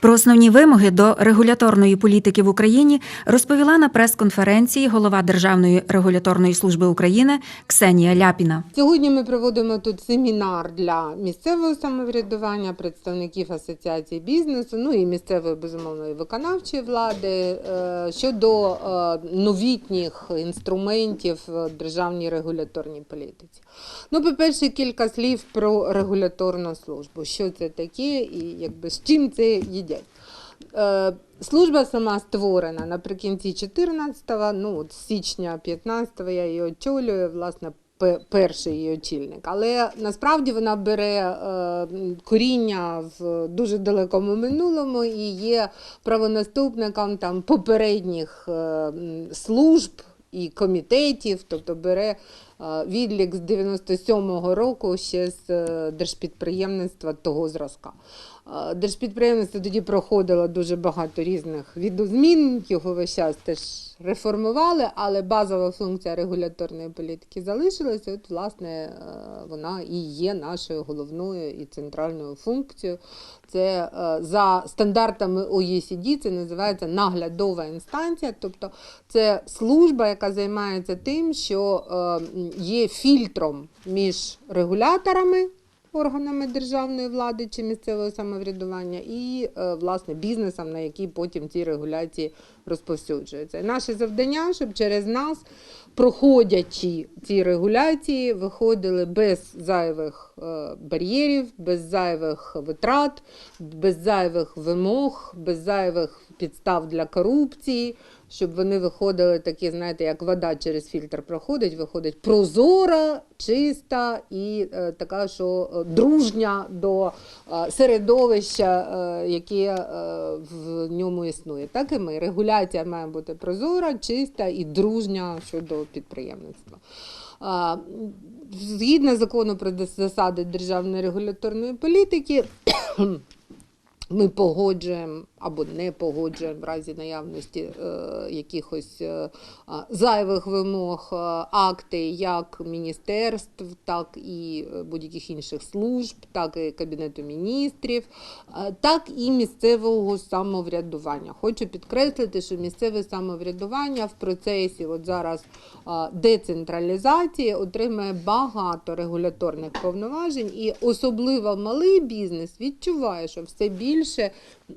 Про основні вимоги до регуляторної політики в Україні розповіла на прес-конференції голова Державної регуляторної служби України Ксенія Ляпіна. Сьогодні ми проводимо тут семінар для місцевого самоврядування, представників асоціації бізнесу, ну і місцевої безумовно і виконавчої влади е, щодо е, новітніх інструментів державній регуляторній політиці. Ну, по-перше, кілька слів про регуляторну службу. Що це таке і якби з чим це їдять. Е, Служба сама створена наприкінці 14-го, ну от січня 15-го я її очолюю, власне, перший її очільник. Але насправді вона бере е, коріння в дуже далекому минулому і є правонаступником там попередніх е, служб і комітетів, тобто бере відлік з 97-го року ще з е, держпідприємництва того зразка. Держпідприємництво тоді проходило дуже багато різних відозмін, його весь час теж реформували, але базова функція регуляторної політики залишилася. От, власне, е, вона і є нашою головною і центральною функцією. Це е, за стандартами OECD, це називається наглядова інстанція, тобто це служба, яка займається тим, що є фільтром між регуляторами органами державної влади чи місцевого самоврядування і е, власне бізнесом, на який потім ці регуляції розповсюджуються. Наше завдання, щоб через нас, проходячи ці регуляції, виходили без зайвих е, бар'єрів, без зайвих витрат, без зайвих вимог, без зайвих підстав для корупції. Щоб вони виходили такі, знаєте, як вода через фільтр проходить, виходить прозора, чиста і е, така, що е, дружня до е, середовища, е, яке е, в ньому існує. Так і ми. Регуляція має бути прозора, чиста і дружня щодо підприємництва. А, Згідно закону про засади державної регуляторної політики, ми погоджуємо або не погоджуємо в разі наявності е, якихось е, зайвих вимог е, акти як міністерств, так і е, будь-яких інших служб, так і Кабінету міністрів, е, так і місцевого самоврядування. Хочу підкреслити, що місцеве самоврядування в процесі от зараз а, децентралізації отримує багато регуляторних повноважень, і особливо малий бізнес відчуває, що все більше більше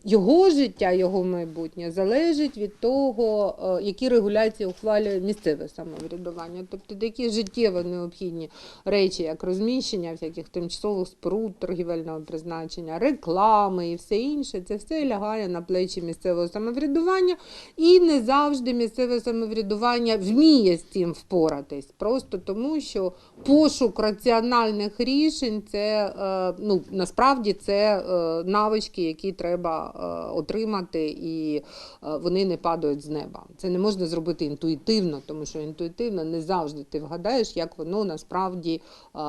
його життя, його майбутнє залежить від того, е, які регуляції ухвалює місцеве самоврядування. Тобто такі життєво необхідні речі, як розміщення всяких тимчасових споруд торгівельного призначення, реклами і все інше, це все лягає на плечі місцевого самоврядування, і не завжди місцеве самоврядування вміє з цим впоратись. Просто тому, що пошук раціональних рішень це е, ну, насправді це е, навички, які треба отримати, і е, вони не падають з неба. Це не можна зробити інтуїтивно, тому що інтуїтивно не завжди ти вгадаєш, як воно насправді е,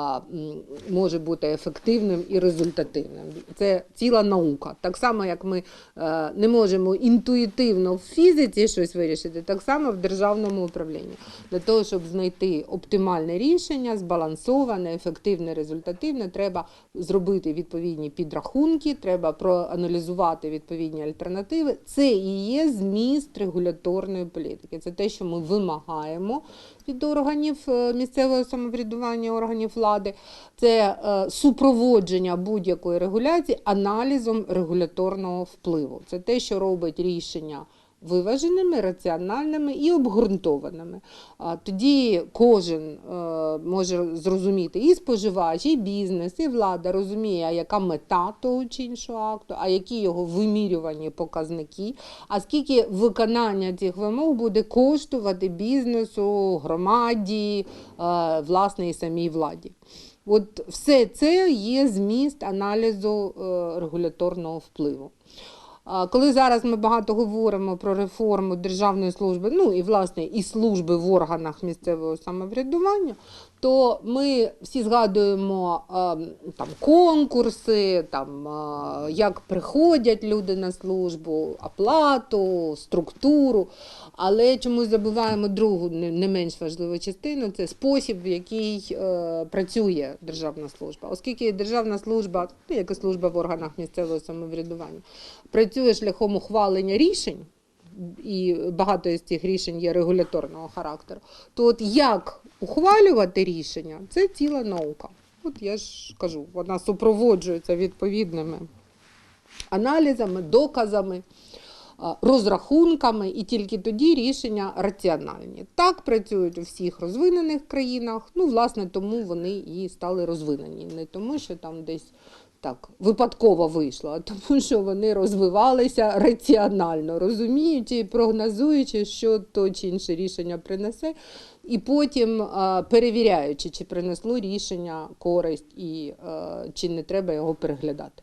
може бути ефективним і результативним. Це ціла наука. Так само, як ми е, не можемо інтуїтивно в фізиці щось вирішити, так само в державному управлінні. Для того, щоб знайти оптимальне рішення, збалансоване, ефективне, результативне, треба зробити відповідні підрахунки, треба проаналізувати відповідні альтернативи. Це і є зміст регуляторної політики. Це те, що ми вимагаємо від органів е, місцевого самоврядування, органів влади. Це е, супроводження будь-якої регуляції аналізом регуляторного впливу. Це те, що робить рішення виваженими, раціональними і обґрунтованими. Тоді кожен е, може зрозуміти і споживач, і бізнес, і влада розуміє, яка мета того чи іншого акту, а які його вимірювані показники, а скільки виконання цих вимог буде коштувати бізнесу, громаді, е, власне, і самій владі. От все це є зміст аналізу е, регуляторного впливу. Коли зараз ми багато говоримо про реформу державної служби, ну і власне і служби в органах місцевого самоврядування, то ми всі згадуємо там конкурси, там як приходять люди на службу, оплату, структуру. Але чомусь забуваємо другу не не менш важливу частину це спосіб, в який е, працює державна служба. Оскільки державна служба, ну, як і служба в органах місцевого самоврядування, працює працює шляхом ухвалення рішень, і багато з цих рішень є регуляторного характеру, то от як ухвалювати рішення, це ціла наука. От я ж кажу, вона супроводжується відповідними аналізами, доказами, розрахунками, і тільки тоді рішення раціональні. Так працюють у всіх розвинених країнах. Ну, власне, тому вони і стали розвинені. Не тому, що там десь так випадково вийшло, тому, що вони розвивалися раціонально, розуміючи і прогнозуючи, що то чи інше рішення принесе, і потім перевіряючи, чи принесло рішення користь і чи не треба його переглядати.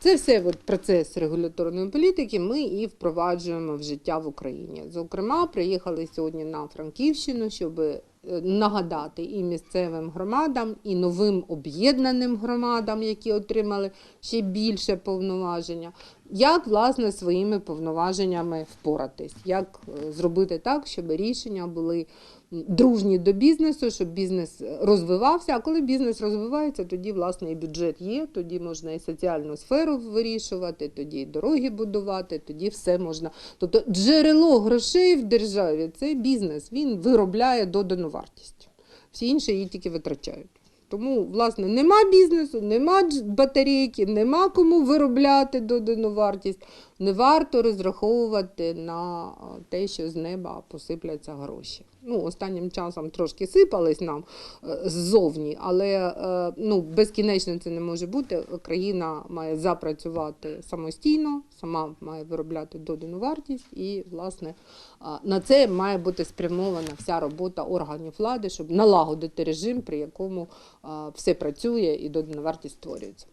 Це все от, процес регуляторної політики ми і впроваджуємо в життя в Україні. Зокрема, приїхали сьогодні на Франківщину, щоб е, нагадати і місцевим громадам, і новим об'єднаним громадам, які отримали ще більше повноваження, як власне своїми повноваженнями впоратись, як е, зробити так, щоб рішення були дружні до бізнесу, щоб бізнес розвивався. А коли бізнес розвивається, тоді власне і бюджет є, тоді можна і соціальну сферу вирішувати, тоді і дороги будувати, тоді все можна. Тобто джерело грошей в державі це бізнес. Він виробляє додану вартість. Всі інші її тільки витрачають. Тому, власне, нема бізнесу, нема батарейки, нема кому виробляти додану вартість. Не варто розраховувати на те, що з неба посипляться гроші. Ну, останнім часом трошки сипались нам е, ззовні, але е, ну, безкінечно це не може бути. Країна має запрацювати самостійно, сама має виробляти додану вартість, і, власне, на це має бути спрямована вся робота органів влади, щоб налагодити режим, при якому все працює і додана вартість створюється.